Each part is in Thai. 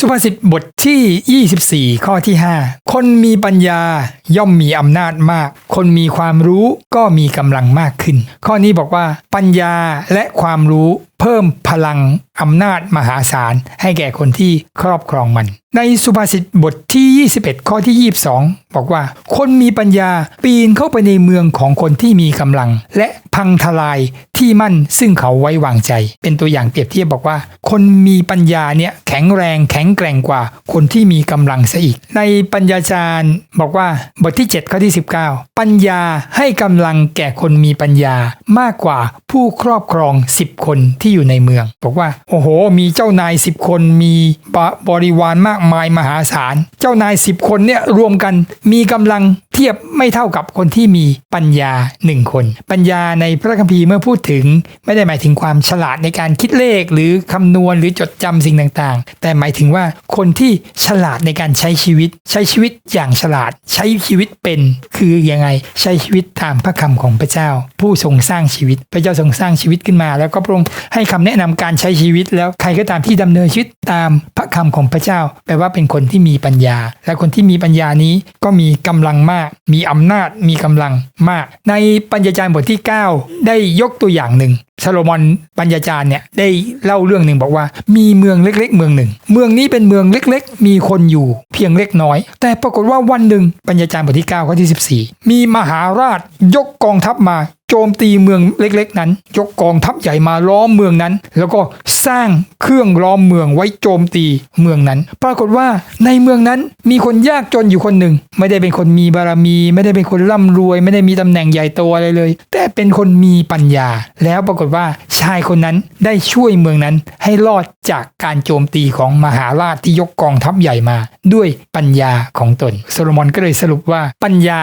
สุภาษิตบทที่ 24 ข้อที่ 5 คนมีปัญญาย่อมมีอำนาจมาก คนมีความรู้ก็มีกำลังมากขึ้น ข้อนี้บอกว่า ปัญญาและความรู้ เพิ่มพลังอำนาจมหาศาลให้แก่คนที่ครอบครองมัน ในสุภาษิตบทที่ 21 ข้อที่ 22 บอกว่า คนมีปัญญาปีนเข้าไปในเมืองของคนที่มีกำลัง และพังทลายที่มั่นซึ่งเขาไว้วางใจ เป็นตัวอย่างเปรียบเทียบบอกว่า คนมีปัญญาเนี่ยแข็งแรงแข็งแกร่งกว่าคนที่มีกำลังซะอีก ในปัญญาจารย์บอกว่าบทที่ 7 ข้อที่ 19 ปัญญาให้กำลังแก่คนมีปัญญามากกว่าผู้ครอบครอง 10 คนที่อยู่ในเมือง บอกว่า โอ้โห มีเจ้านาย 10 คนมีบริวารมากมายมหาศาล เจ้านาย 10 คนเนี่ยรวมกันมีกำลัง เทียบไม่เท่ากับคนที่มีปัญญา 1 คน ปัญญาในพระคัมภีร์เมื่อพูดถึง ไม่ได้หมายถึงความฉลาดในการคิดเลข หรือคำนวณหรือจดจำสิ่งต่างๆ แต่หมายถึงว่าคนที่ฉลาดในการใช้ชีวิต ใช้ชีวิตอย่างฉลาด ใช้ชีวิตเป็นคือยังไงใช้ชีวิตตามพระคำของพระเจ้า ผู้ทรงสร้างชีวิต พระเจ้าทรงสร้างชีวิตขึ้นมา แล้วก็พระองค์ให้คำแนะนำการใช้ชีวิต แล้วใครก็ตามที่ดำเนินชีวิตตามพระคำของพระเจ้า แปลว่าเป็นคนที่มีปัญญา และคนที่มีปัญญานี้ก็มีกำลังมากมีอำนาจมีกำลังมาก ในปัญญาจารย์บทที่ 9 ได้ยกตัวอย่างหนึ่ง ซาโลมอนปัญญาจารย์เนี่ยได้เล่าเรื่องหนึ่งบอกว่า มีเมืองเล็ก ๆ เมืองหนึ่ง เมืองนี้เป็นเมืองเล็ก ๆ มีคนอยู่เพียงเล็กน้อย แต่ปรากฏว่าวันหนึ่งปัญญาจารย์บทที่9ข้อที่ 14 มีมหาราชยกกองทัพมาโจมตีเมืองเล็กๆ นั้น ยกกองทัพใหญ่มาล้อมเมืองนั้น แล้วก็สร้างเครื่องล้อมเมืองไว้โจมตีเมืองนั้น ปรากฏว่าในเมืองนั้นมีคนยากจนอยู่คนหนึ่ง ไม่ได้เป็นคนมีบารมี ไม่ได้เป็นคนร่ำรวย ไม่ได้มีตำแหน่งใหญ่โตอะไรเลย แต่เป็นคนมีปัญญา แล้วปรากฏว่าชายคนนั้นได้ช่วยเมืองนั้นให้รอดจากการโจมตีของมหาราชที่ยกกองทัพใหญ่มา ด้วยปัญญาของตนโซโลมอนก็เลยสรุปว่าปัญญา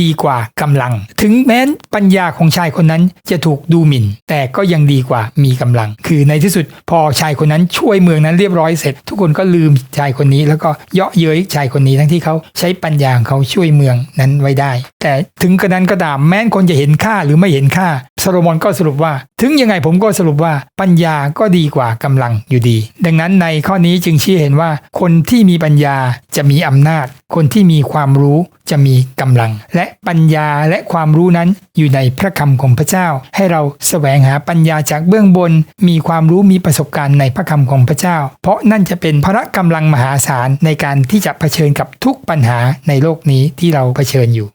ดีกว่ากำลัง ถึงแม้นปัญญาของชายคนนั้นจะถูกดูหมิ่น แต่ก็ยังดีกว่ามีกำลัง คือในที่สุดพอชายคนนั้นช่วยเมืองนั้นเรียบร้อยเสร็จ ทุกคนก็ลืมชายคนนี้ แล้วก็เยาะเย้ยชายคนนี้ทั้งที่เขาใช้ปัญญาของเขาช่วยเมืองนั้นไว้ได้ แต่ถึงกระนั้นก็ตามแม้นคนจะเห็นค่าหรือไม่เห็นค่า โซโลมอนก็สรุปว่า ถึงยังไงผมก็สรุปว่าปัญญาก็ดีกว่ากำลังอยู่ดี ดังนั้นในข้อนี้จึงชี้เห็นว่า คนที่มีปัญญาจะมีอำนาจ คนที่มีความรู้จะมีกำลัง และปัญญาและความรู้นั้นอยู่ในพระคำของพระเจ้า ให้เราแสวงหาปัญญาจากเบื้องบน มีความรู้มีประสบการณ์ในพระคำของพระเจ้า เพราะนั่นจะเป็นพละกำลังมหาศาลในการที่จะเผชิญกับทุกปัญหาในโลกนี้ที่เราเผชิญอยู่